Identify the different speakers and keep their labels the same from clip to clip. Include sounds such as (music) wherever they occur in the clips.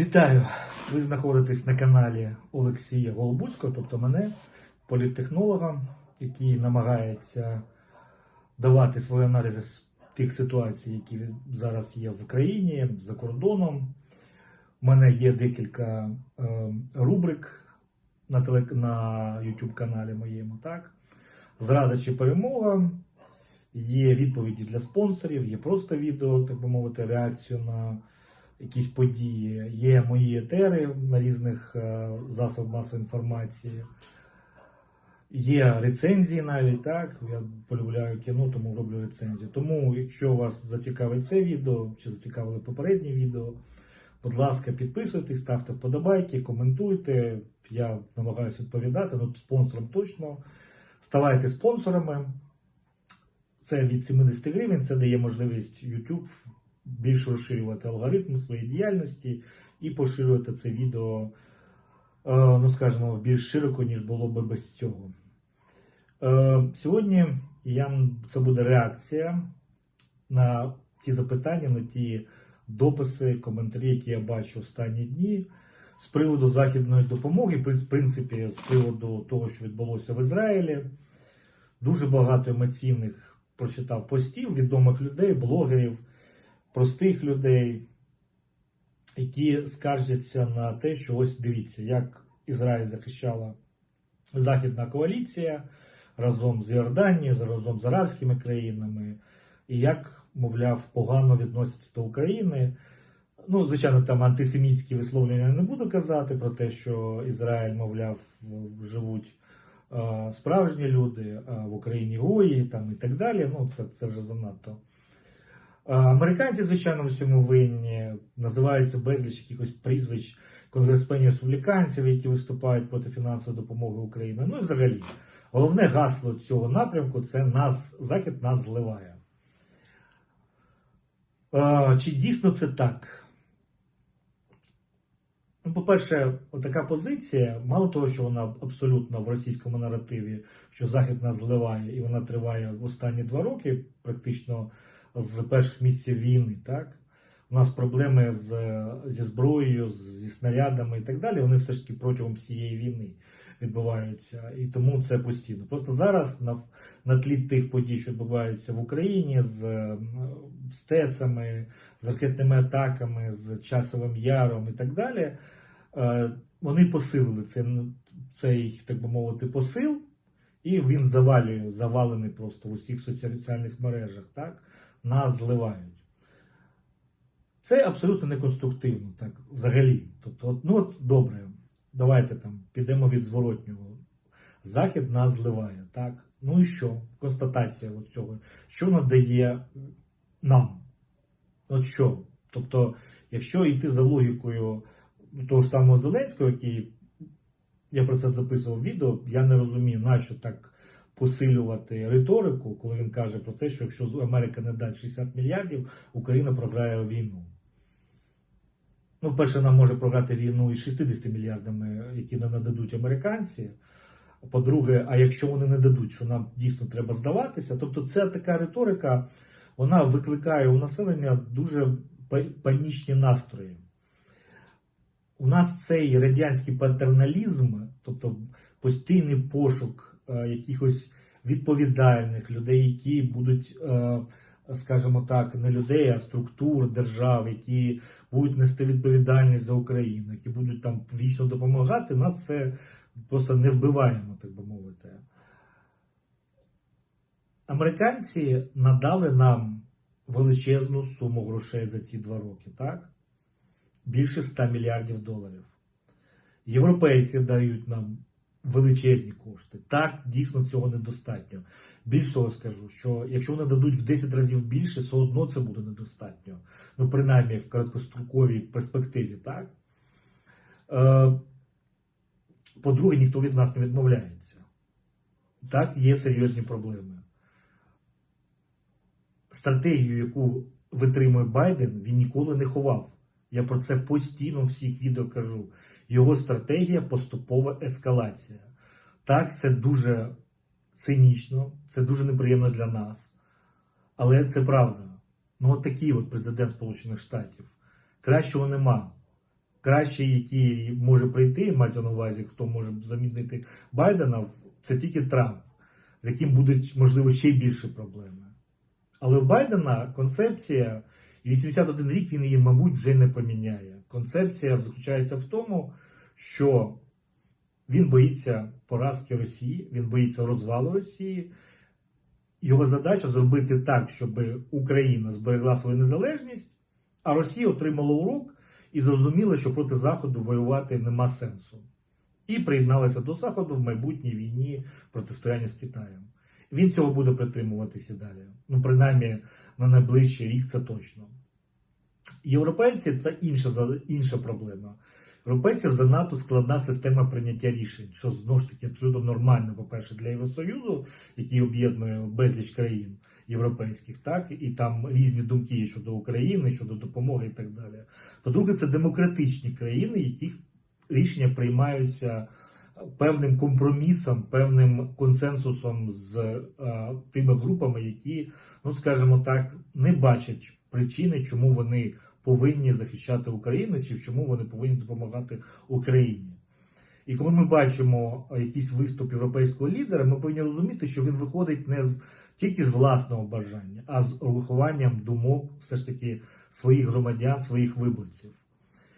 Speaker 1: Вітаю! Ви знаходитесь на каналі Олексія Голобуцького, тобто мене, політтехнолога, який намагається давати свої аналізи з тих ситуацій, які зараз є в Україні, за кордоном. У мене є декілька е, рубрик на, теле, на YouTube каналі моєму. Так? Зрада чи перемога. Є відповіді для спонсорів, є просто відео, так би мовити, реакцію на якісь події. Є мої етери на різних е, засобах масової інформації. Є рецензії навіть, так. Я полюбляю кіно, тому роблю рецензію. Тому, якщо вас зацікавить це відео чи зацікавили попереднє відео, будь ласка, підписуйтесь, ставте вподобайки, коментуйте. Я намагаюся відповідати, ну спонсорам точно. Ставайте спонсорами. Це від 70 гривень, це дає можливість YouTube більш розширювати алгоритм своєї діяльності і поширювати це відео, е, ну скажімо, більш широко, ніж було би без цього. Е, Сьогодні я, це буде реакція на ті запитання, на ті дописи, коментарі, які я бачу останні дні. З приводу західної допомоги, в принципі, з приводу того, що відбулося в Ізраїлі, дуже багато емоційних прочитав постів відомих людей, блогерів, простих людей, які скаржаться на те, що ось дивіться, як Ізраїль захищала Західна коаліція разом з Йорданією, разом з арабськими країнами, і як, мовляв, погано відносяться до України. Ну, звичайно, там антисемітські висловлення не буду казати про те, що Ізраїль, мовляв, живуть е, справжні люди, а в Україні гої там і так далі. Ну, це, це вже занадто. Е, Американці, звичайно, в цьому винні називаються безліч якихось прізвищ конгресменів республіканців, які виступають проти фінансової допомоги Україні. Ну і взагалі, головне гасло цього напрямку це нас, Захід нас зливає. Е, Чи дійсно це так? Ну, по-перше, така позиція, мало того, що вона абсолютно в російському наративі, що Захід нас зливає, і вона триває в останні два роки, практично з перших місяців війни. Так? У нас проблеми з, зі зброєю, зі снарядами і так далі. Вони все ж таки протягом всієї війни відбуваються. І тому це постійно. Просто зараз на, на тлі тих подій, що відбуваються в Україні, з, з з ракетними атаками, з часовим яром і так далі. Е, Вони посилили цей, цей, так би мовити, посил, і він завалює, завалений просто в усіх соціальних мережах. Так? Нас зливають. Це абсолютно неконструктивно, так, взагалі. Тобто, ну от добре, давайте там підемо від зворотнього. Захід нас зливає, так? Ну і що? Констатація от цього. Що надає нам? От що? Тобто, якщо йти за логікою того ж самого Зеленського, який я про це записував відео, я не розумію, нащо так посилювати риторику, коли він каже про те, що якщо Америка не дасть 60 мільярдів, Україна програє війну. Ну, перше, нам може програти війну із 60 мільярдами, які нам нададуть американці. По-друге, а якщо вони не дадуть, що нам дійсно треба здаватися, тобто це така риторика, вона викликає у населення дуже панічні настрої. У нас цей радянський патерналізм, тобто постійний пошук якихось відповідальних людей, які будуть, е, скажімо так, не людей, а структур держав, які будуть нести відповідальність за Україну, які будуть там вічно допомагати, нас це просто не вбиваємо, так би мовити. Американці надали нам величезну суму грошей за ці два роки, так? Більше 100 мільярдів доларів. Європейці дають нам величезні кошти. Так, дійсно цього недостатньо. Більше того скажу, що якщо вони дадуть в 10 разів більше, все одно це буде недостатньо. Ну, принаймні в короткостроковій перспективі, так? Е, По-друге, ніхто від нас не відмовляється. Так, є серйозні проблеми. Стратегію, яку витримує Байден, він ніколи не ховав. Я про це постійно в всіх відео кажу. Його стратегія поступова ескалація. Так, це дуже цинічно, це дуже неприємно для нас. Але це правда. Ну, от такий от президент Сполучених Штатів. Кращого нема. кращий, який може прийти, мається на увазі, хто може замінити Байдена, це тільки Трамп, з яким будуть, можливо, ще більше проблеми. Але у Байдена концепція, і 81 рік він її, мабуть, вже не поміняє. Концепція заключається в тому, що він боїться поразки Росії, він боїться розвалу Росії. Його задача зробити так, щоб Україна зберегла свою незалежність, а Росія отримала урок і зрозуміла, що проти Заходу воювати нема сенсу. І приєдналася до Заходу в майбутній війні протистояння з Китаєм. Він цього буде притримуватися далі. Ну, принаймні, на найближчий рік це точно. Європейці це інша, інша проблема. Європейців занадто складна система прийняття рішень, що знову ж таки абсолютно нормально, по-перше, для Євросоюзу, який об'єднує безліч країн європейських, так і там різні думки щодо України, щодо допомоги і так далі. По-друге, це демократичні країни, яких рішення приймаються певним компромісом, певним консенсусом з е, тими групами, які, ну скажімо так, не бачать причини, чому вони повинні захищати Україну, чи чому вони повинні допомагати Україні. І коли ми бачимо якийсь виступ європейського лідера, ми повинні розуміти, що він виходить не з тільки з власного бажання, а з урахуванням думок все ж таки своїх громадян, своїх виборців.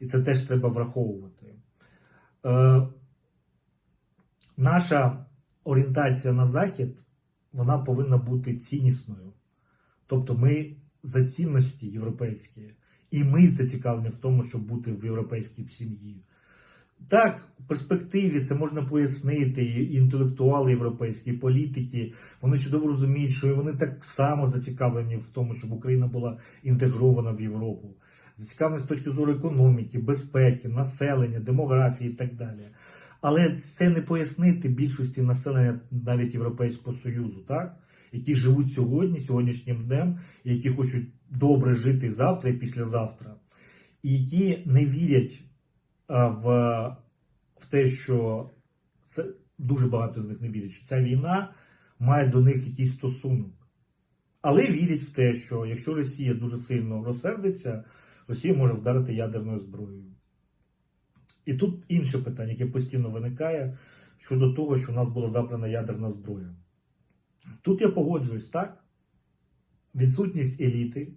Speaker 1: І це теж треба враховувати. Е, наша орієнтація на захід вона повинна бути ціннісною. Тобто ми за цінності європейські, і ми зацікавлені в тому, щоб бути в європейській сім'ї. Так, в перспективі це можна пояснити, і інтелектуали європейські, і політики, вони чудово розуміють, що і вони так само зацікавлені в тому, щоб Україна була інтегрована в Європу. Зацікавлені з точки зору економіки, безпеки, населення, демографії і так далі. Але це не пояснити більшості населення навіть Європейського Союзу, так? Які живуть сьогодні, сьогоднішнім днем, які хочуть добре жити завтра і післязавтра, і які не вірять в, в те, що це дуже багато з них не вірять, що ця війна має до них якийсь стосунок. Але вірять в те, що якщо Росія дуже сильно розсердиться, Росія може вдарити ядерною зброєю. І тут інше питання, яке постійно виникає щодо того, що у нас була забрана ядерна зброя. Тут я погоджуюсь, так? Відсутність еліти,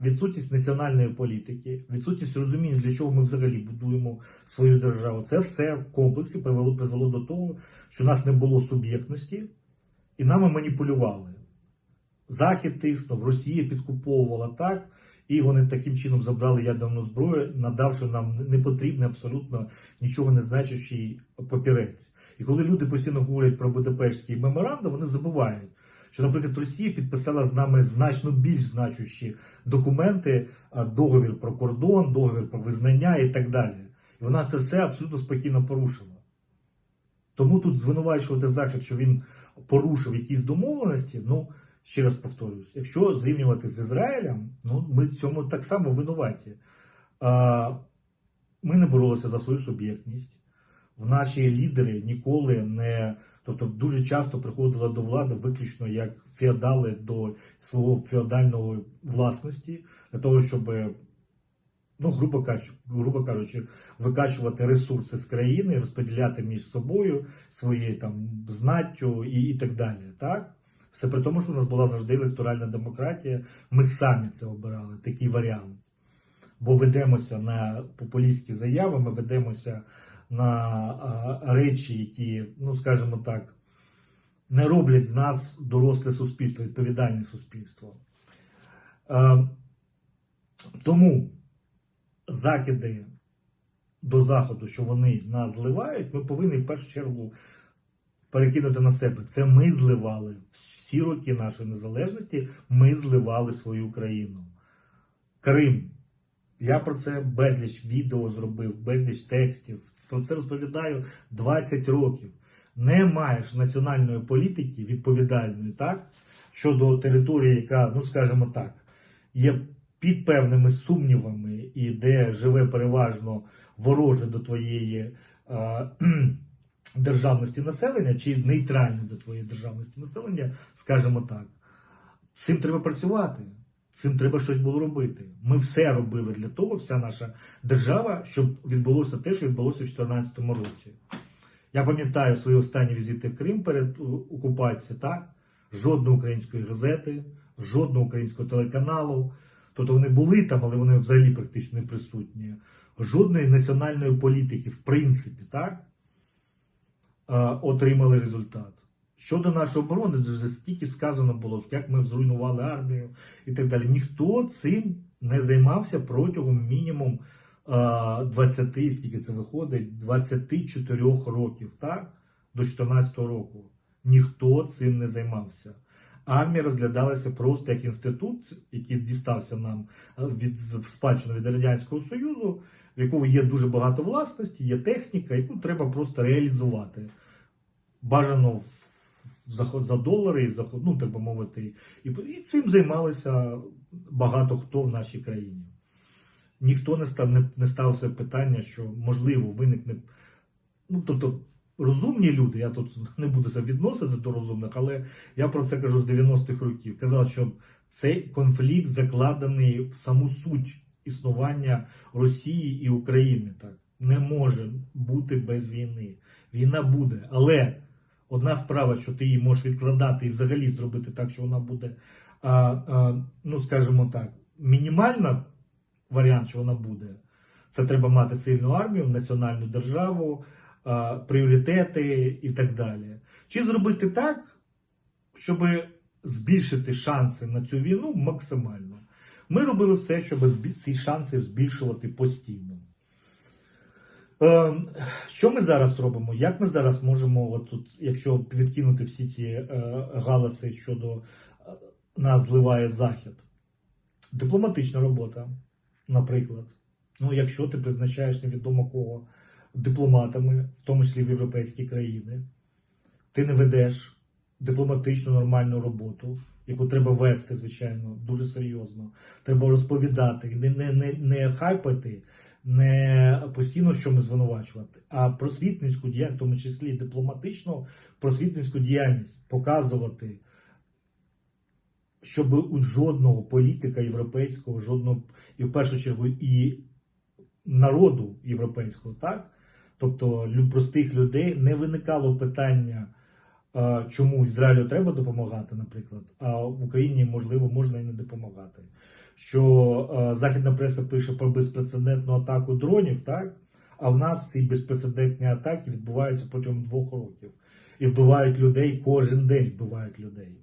Speaker 1: відсутність національної політики, відсутність розуміння, для чого ми взагалі будуємо свою державу. Це все в комплексі привело, призвело до того, що у нас не було суб'єктності, і нами маніпулювали. Захід тиснув, Росія підкуповувала так, і вони таким чином забрали ядерну зброю, надавши нам непотрібний, абсолютно нічого не значущий папірець. І коли люди постійно говорять про Будапештський меморандум, вони забувають, що, наприклад, Росія підписала з нами значно більш значущі документи, договір про кордон, договір про визнання і так далі. І вона це все абсолютно спокійно порушила. Тому тут звинувачувати Захід, що він порушив якісь домовленості, ну, ще раз повторюсь, якщо зрівнювати з Ізраїлем, ну, ми в цьому так само винуваті. Ми не боролися за свою суб'єктність. В наші лідери ніколи не, тобто дуже часто приходили до влади виключно як феодали до свого феодального власності, для того, щоб, ну, грубо кажучи, грубо кажучи, викачувати ресурси з країни, розподіляти між собою своєю там знаттю і, і так далі. Так? Все при тому, що у нас була завжди електоральна демократія, ми самі це обирали, такий варіант. Бо ведемося на популістські заяви, ми ведемося на речі, які, ну скажімо так, не роблять з нас доросле суспільство, відповідальне суспільство. Тому закиди до Заходу, що вони нас зливають, ми повинні в першу чергу перекинути на себе. Це ми зливали всі роки нашої незалежності, ми зливали свою країну. Крим. Я про це безліч відео зробив, безліч текстів. Про це розповідаю 20 років. Не маєш національної політики відповідальної, так? Щодо території, яка, ну скажімо так, є під певними сумнівами і де живе переважно вороже до твоєї е, (clears throat) державності населення, чи нейтральне до твоєї державності населення, скажімо так. Цим треба працювати. Цим треба щось було робити. Ми все робили для того, вся наша держава, щоб відбулося те, що відбулося у 2014 році. Я пам'ятаю свої останні візити в Крим перед окупацією, так? Жодної української газети, жодного українського телеканалу. Тобто вони були там, але вони взагалі практично не присутні. Жодної національної політики, в принципі, так? е, отримали результат. Щодо нашої оборони, вже стільки сказано було, як ми зруйнували армію і так далі. Ніхто цим не займався протягом мінімум е, 20, скільки це виходить, 24 років, так? До 2014 року. Ніхто цим не займався. Армія розглядалася просто як інститут, який дістався нам від спадщину від Радянського Союзу, в якому є дуже багато власності, є техніка, яку треба просто реалізувати. Бажано в- за, за долари, за, ну, так би мовити, і, і цим займалися багато хто в нашій країні. Ніхто не став не, не ставився питання, що можливо виникне. Ну, тобто, розумні люди, я тут не буду це відносити до розумних, але я про це кажу з 90-х років. Казав, що цей конфлікт закладений в саму суть існування Росії і України. Так не може бути без війни. Війна буде, але одна справа, що ти її можеш відкладати і взагалі зробити так, що вона буде, а, а, ну скажімо так, мінімальна варіант, що вона буде. Це треба мати сильну армію, національну державу, а, пріоритети і так далі. Чи зробити так, щоб збільшити шанси на цю війну максимально? Ми робили все, щоб ці шанси збільшувати постійно. Е, Що ми зараз робимо? Як ми зараз можемо, от тут, якщо відкинути всі ці е, галаси щодо е, нас зливає Захід? Дипломатична робота, наприклад. Ну, якщо ти призначаєш невідомо кого дипломатами, в тому числі в європейські країни, ти не ведеш дипломатичну нормальну роботу, яку треба вести, звичайно, дуже серйозно. Треба розповідати, не, не, не, не хайпати, не постійно що ми звинувачувати, а просвітницьку діяльність, в тому числі дипломатичну просвітницьку діяльність, показувати, щоб у жодного політика європейського, жодного, і в першу чергу і народу європейського, так? Тобто простих людей не виникало питання, чому Ізраїлю треба допомагати, наприклад, а в Україні, можливо, можна і не допомагати. Що е, західна преса пише про безпрецедентну атаку дронів, так? А в нас ці безпрецедентні атаки відбуваються протягом двох років. І вбивають людей кожен день вбивають людей.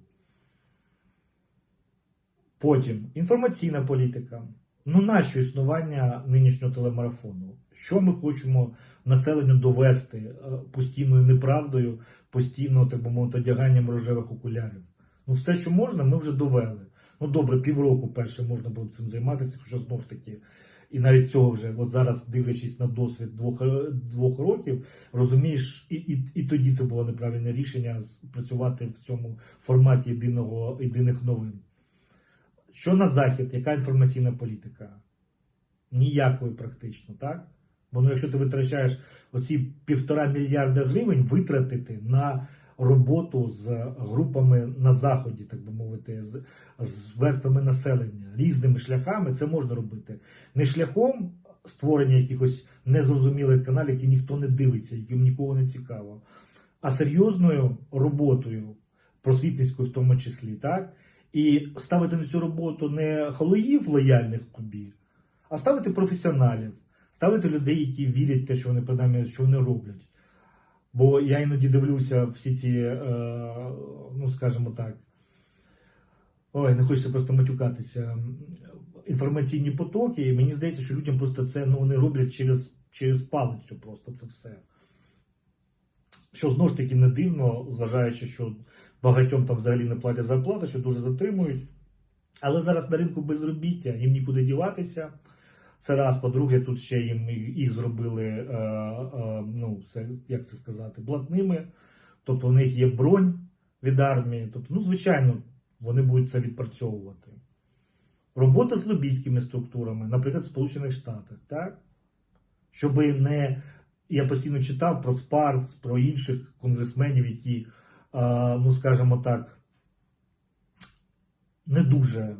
Speaker 1: Потім інформаційна політика. Ну, нащо існування нинішнього телемарафону? Що ми хочемо населенню довести е, постійною неправдою, постійно, так би мовити, одяганням рожевих окулярів? Ну, все, що можна, ми вже довели. Ну, добре, півроку перше можна було цим займатися, хоча знову ж таки, і навіть цього вже, от зараз, дивлячись на досвід двох, двох років, розумієш, і, і, і тоді це було неправильне рішення працювати в цьому форматі єдиного, єдиних новин. Що на захід, яка інформаційна політика? Ніякої практично, так? Бо ну, якщо ти витрачаєш оці півтора мільярда гривень витратити на роботу з групами на заході, так би мовити, з, з верствами населення різними шляхами, це можна робити. Не шляхом створення якихось незрозумілих каналів, які ніхто не дивиться, яким нікого не цікаво, а серйозною роботою, просвітницькою в тому числі, так? І ставити на цю роботу не халуїв лояльних тобі, а ставити професіоналів, ставити людей, які вірять в те, що вони принаймні, що вони роблять. Бо я іноді дивлюся всі ці, е, ну скажімо так, ой, не хочеться просто матюкатися, інформаційні потоки, і мені здається, що людям просто це ну, вони роблять через, через палицю просто це все. Що знову ж таки не дивно, зважаючи, що багатьом там взагалі не платять зарплату, що дуже затримують. Але зараз на ринку безробіття, їм нікуди діватися. Це раз, по-друге, тут ще їм їх зробили, е, е, ну, це, як це сказати, блатними. Тобто в них є бронь від армії. Тобто, ну, звичайно, вони будуть це відпрацьовувати. Робота з лобійськими структурами, наприклад, в Сполучених Штатах, так? Щоб не. Я постійно читав про Спарц, про інших конгресменів, які, а, ну скажімо так, не дуже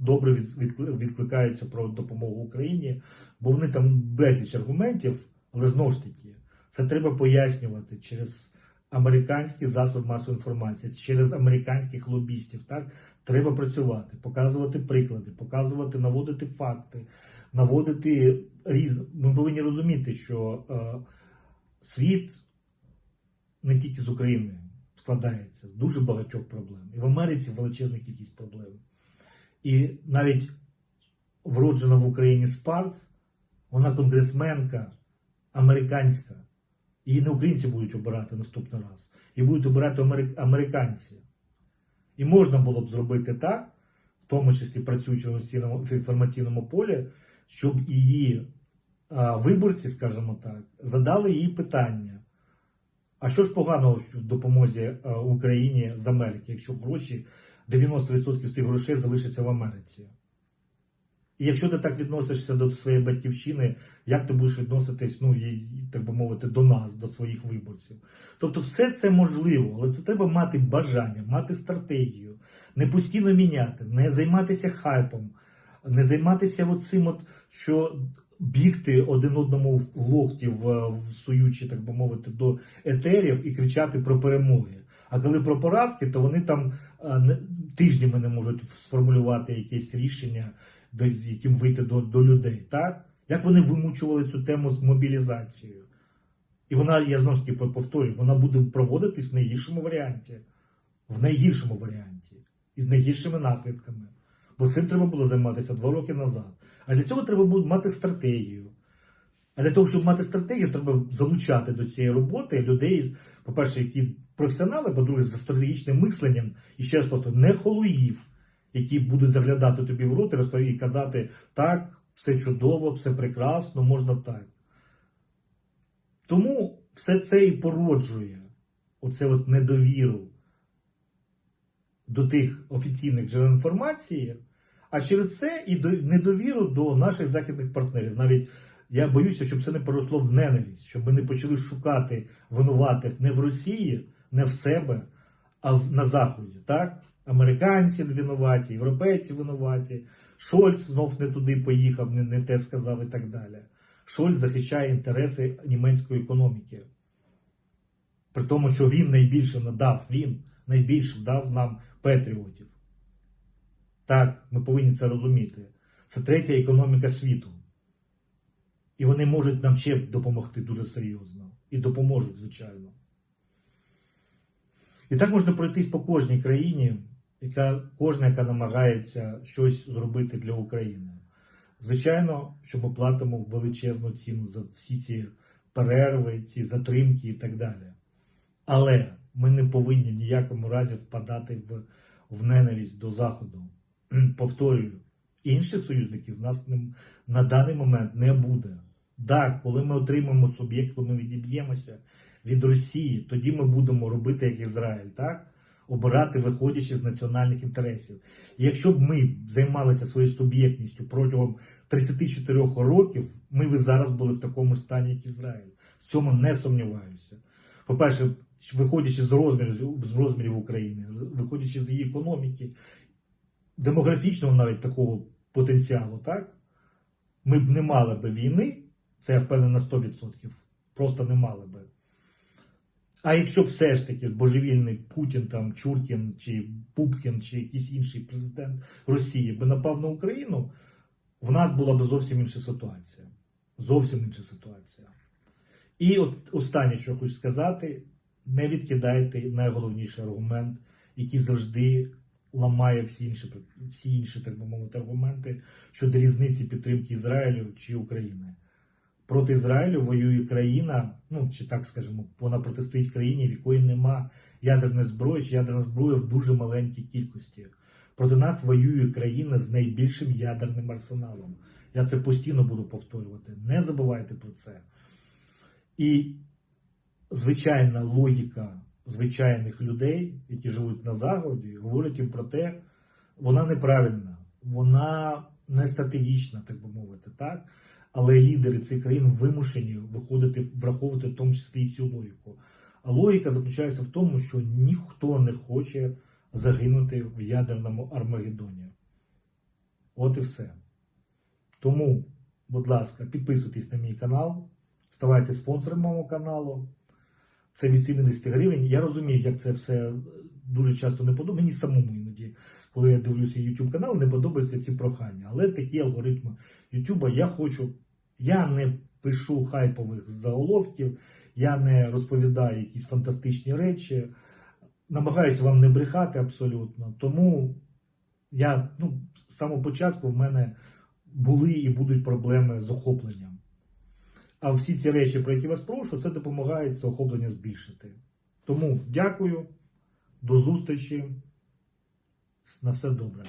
Speaker 1: добре відкликаються про допомогу Україні, бо вони там безліч аргументів, але знову ж таки, це треба пояснювати через американські засоби масової інформації, через американських лобістів. Так треба працювати, показувати приклади, показувати, наводити факти, наводити різ. Ми повинні розуміти, що е, світ не тільки з України складається з дуже багатьох проблем. І в Америці величезна кількість проблем. І навіть вроджена в Україні Спарц, вона конгресменка американська. Її не українці будуть обирати наступний раз. Її будуть обирати американці. І можна було б зробити так, в тому числі працюючи в інформаційному- полі, щоб її виборці, скажімо так, задали їй питання. А що ж поганого в допомозі Україні з Америки, якщо гроші, 90% цих грошей залишаться в Америці? І якщо ти так відносишся до своєї батьківщини, як ти будеш відноситись, ну, так би мовити, до нас, до своїх виборців? Тобто, все це можливо, але це треба мати бажання, мати стратегію, не постійно міняти, не займатися хайпом, не займатися оцим, от, що бігти один одному в локті, в, всуючи, так би мовити, до етерів і кричати про перемоги. А коли про поразки, то вони там тижнями не можуть сформулювати якесь рішення, з яким вийти до, до людей. Так? Як вони вимучували цю тему з мобілізацією? І вона, я знову ж таки повторюю, вона буде проводитись в найгіршому варіанті. В найгіршому варіанті. І з найгіршими наслідками. Бо цим треба було займатися два роки назад. А для цього треба буде мати стратегію. А для того, щоб мати стратегію, треба залучати до цієї роботи людей, по-перше, які професіонали, по-друге, з стратегічним мисленням, і ще раз просто не холуїв, які будуть заглядати тобі в рот і казати, так, все чудово, все прекрасно, можна так. Тому все це і породжує оце от недовіру до тих офіційних джерел інформації, а через це і до недовіру до наших західних партнерів. Навіть я боюся, щоб це не переросло в ненависть, щоб ми не почали шукати винуватих не в Росії, не в себе, а на Заході. Так? Американці винуваті, європейці винуваті. Шольц знов не туди поїхав, не, не те сказав і так далі. Шольц захищає інтереси німецької економіки. При тому, що він найбільше надав, він найбільше дав нам патріотів. Так, ми повинні це розуміти. Це третя економіка світу. І вони можуть нам ще допомогти дуже серйозно. І допоможуть, звичайно. І так можна пройтись по кожній країні, яка, кожна, яка намагається щось зробити для України. Звичайно, що ми платимо величезну ціну за всі ці перерви, ці затримки і так далі. Але ми не повинні ніякому разі впадати в, в ненависть до Заходу. Повторюю, інших союзників в нас не, на даний момент не буде. Так, коли ми отримаємо суб'єкт, коли ми відіб'ємося від Росії, тоді ми будемо робити як Ізраїль, так? Обирати, виходячи з національних інтересів. І якщо б ми займалися своєю суб'єктністю протягом 34 років, ми б зараз були в такому стані, як Ізраїль. В цьому не сумніваюся. По-перше, виходячи з розмірів, з розмірів України, виходячи з її економіки, демографічного навіть такого потенціалу, так? Ми б не мали би війни, це я впевнений на 100%, просто не мали би. А якщо б все ж таки божевільний Путін, там, Чуркін, чи Пупкін, чи якийсь інший президент Росії би напав на Україну, в нас була б зовсім інша ситуація. Зовсім інша ситуація. І от останнє, що хочу сказати, не відкидайте найголовніший аргумент, який завжди ламає всі інші, всі інші, так би мовити, аргументи щодо різниці підтримки Ізраїлю чи України. Проти Ізраїлю воює країна, ну чи так скажемо, вона протистоїть країні, в якої нема ядерної зброї, чи ядерна зброя в дуже маленькій кількості. Проти нас воює країна з найбільшим ядерним арсеналом. Я це постійно буду повторювати. Не забувайте про це. І звичайна логіка звичайних людей, які живуть на Заході, говорять їм про те, вона неправильна, вона не стратегічна, так би мовити, так? Але лідери цих країн вимушені виходити, враховувати в тому числі і цю логіку. А логіка заключається в тому, що ніхто не хоче загинути в ядерному Армагеддоні. От і все. Тому, будь ласка, підписуйтесь на мій канал, ставайте спонсором мого каналу. Це від 70 гривень. Я розумію, як це все дуже часто не подобається. Мені самому іноді, коли я дивлюся YouTube канал, не подобаються ці прохання. Але такі алгоритми YouTube я хочу. Я не пишу хайпових заголовків, я не розповідаю якісь фантастичні речі. Намагаюся вам не брехати абсолютно. Тому я ну, з самого початку в мене були і будуть проблеми з охопленням. А всі ці речі, про які вас прошу, це допомагає це охоплення збільшити. Тому дякую, до зустрічі. На все добре.